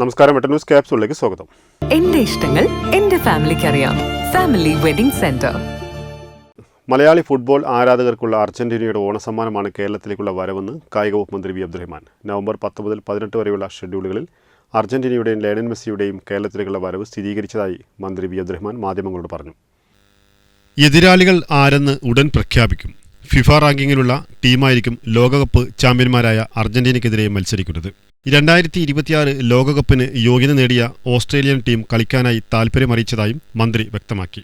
നമസ്കാരം വെട്ട ന്യൂസ് ക്യാപ്സൂളിലേക്ക് സ്വാഗതം. എന്റെ ഇഷ്ടങ്ങൾ എന്റെ ഫാമിലിക്ക് അറിയാം family wedding centre. Malayali football ആരാധകർക്കുള്ള അർജന്റീനയുടെ ഓണസമ്മാനമാണ് കേരളത്തിലേക്കുള്ള വരവെന്ന് കായിക വകുപ്പ് മന്ത്രി വി. അബ്ദുറഹ്മാൻ. നവംബർ പത്ത് മുതൽ പതിനെട്ട് വരെയുള്ള ഷെഡ്യൂളുകളിൽ അർജന്റീനയുടെയും ലയണൻ മെസ്സിയുടെയും കേരളത്തിലേക്കുള്ള വരവ് സ്ഥിരീകരിച്ചതായി മന്ത്രി വി. അബ്ദുറഹ്മാൻ മാധ്യമങ്ങളോട് പറഞ്ഞു. എതിരാളികൾ ആരെന്ന് ഉടൻ പ്രഖ്യാപിക്കും. ഫിഫ റാങ്കിങ്ങിലുള്ള ടീമായിരിക്കും ലോകകപ്പ് ചാമ്പ്യന്മാരായ അർജന്റീനയ്ക്കെതിരെ മത്സരിക്കുന്നത്. രണ്ടായിരത്തി ഇരുപത്തിയാറ് ലോകകപ്പിന് യോഗ്യത നേടിയ ഓസ്ട്രേലിയൻ ടീം കളിക്കാനായി താൽപ്പര്യമറിയിച്ചതായും മന്ത്രി വ്യക്തമാക്കി.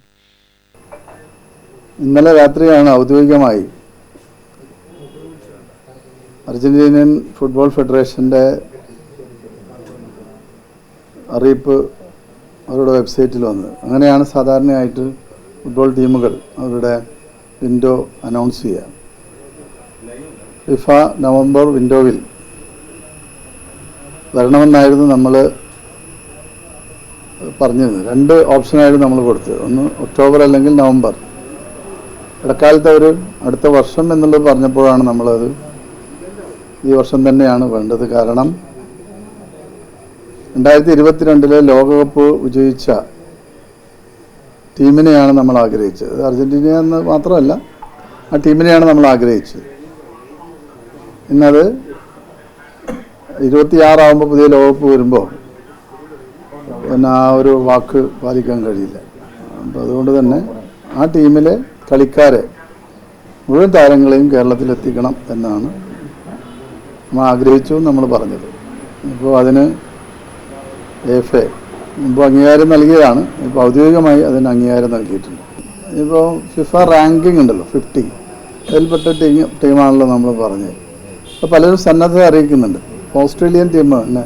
ഇന്നലെ രാത്രിയാണ് ഔദ്യോഗികമായി അർജന്റീനിയൻ ഫുട്ബോൾ ഫെഡറേഷന്റെ അറിയിപ്പ് അവരുടെ വെബ്സൈറ്റിൽ വന്നത്. അങ്ങനെയാണ് സാധാരണയായിട്ട് ഫുട്ബോൾ ടീമുകൾ അവരുടെ വിൻഡോ അനൗൺസ് ചെയ്യാം. ഫിഫ നവംബർ വിൻഡോവിൽ വരണമെന്നായിരുന്നു നമ്മൾ പറഞ്ഞിരുന്നത്. രണ്ട് ഓപ്ഷനായിരുന്നു നമ്മൾ കൊടുത്തത്. ഒന്ന് ഒക്ടോബർ അല്ലെങ്കിൽ നവംബർ. ഇടക്കാലത്ത് അവർ അടുത്ത വർഷം എന്നുള്ളത് പറഞ്ഞപ്പോഴാണ് നമ്മളത് ഈ വർഷം തന്നെയാണ് വേണ്ടത്. കാരണം രണ്ടായിരത്തി ഇരുപത്തിരണ്ടിലെ ലോകകപ്പ് വിജയിച്ച ടീമിനെയാണ് നമ്മൾ ആഗ്രഹിച്ചത്. അർജന്റീന എന്ന് മാത്രമല്ല ആ ടീമിനെയാണ് നമ്മൾ ആഗ്രഹിച്ചത്. ഇന്നത് ഇരുപത്തിയാറാവുമ്പോൾ പുതിയ ലോകകപ്പ് വരുമ്പോൾ പിന്നെ ആ ഒരു വാക്ക് പാലിക്കാൻ കഴിയില്ല. അപ്പോൾ അതുകൊണ്ട് തന്നെ ആ ടീമിലെ കളിക്കാരെ മുഴുവൻ താരങ്ങളെയും കേരളത്തിലെത്തിക്കണം എന്നാണ് നമ്മൾ ആഗ്രഹിച്ചു നമ്മൾ പറഞ്ഞത്. ഇപ്പോൾ അതിന് എഫ് എ മുമ്പ് അംഗീകാരം നൽകിയതാണ്. ഇപ്പോൾ ഔദ്യോഗികമായി അതിന് അംഗീകാരം നൽകിയിട്ടുണ്ട്. ഇപ്പോൾ ഫിഫ റാങ്കിങ് ഉണ്ടല്ലോ ഫിഫ്റ്റി. അതിൽപ്പെട്ട ടീം ടീമാണല്ലോ നമ്മൾ പറഞ്ഞത്. അപ്പോൾ പലരും സന്നദ്ധത അറിയിക്കുന്നുണ്ട്. ഓസ്ട്രേലിയൻ ടീം തന്നെ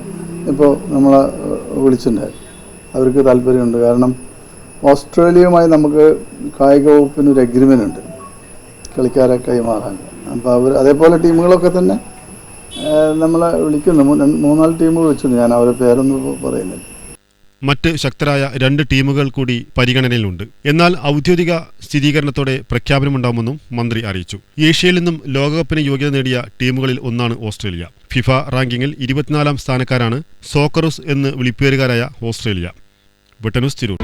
ഇപ്പോൾ നമ്മളെ വിളിച്ചിട്ടുണ്ടായിരുന്നു അവർക്ക് താല്പര്യമുണ്ട്. കാരണം ഓസ്ട്രേലിയയുമായി നമുക്ക് കായിക വകുപ്പിന് ഒരു അഗ്രിമെന്റ് ഉണ്ട്. കളിക്കാരെ കൈമാറാൻ. അപ്പോൾ അവർ അതേപോലെ ടീമുകളൊക്കെ തന്നെ നമ്മളെ വിളിക്കുന്നു. മൂന്നാൽ ടീമുകൾ വിളിച്ചിട്ടുണ്ട്. ഞാൻ അവരുടെ പേരൊന്നും പറയുന്നില്ല. മറ്റ് ശക്തരായ രണ്ട് ടീമുകൾ കൂടി പരിഗണനയിലുണ്ട്. എന്നാൽ ഔദ്യോഗിക സ്ഥിരീകരണത്തോടെ പ്രഖ്യാപനമുണ്ടാകുമെന്നും മന്ത്രി അറിയിച്ചു. ഏഷ്യയിൽ നിന്നും ലോകകപ്പിന് യോഗ്യത നേടിയ ടീമുകളിൽ ഒന്നാണ് ഓസ്ട്രേലിയ. ഫിഫ റാങ്കിങ്ങിൽ ഇരുപത്തിനാലാം സ്ഥാനക്കാരാണ് സോക്കറുസ് എന്ന് വിളിപ്പേരുകാരായ ഓസ്ട്രേലിയ. ബ്രിട്ടനുസ് തിരൂർ.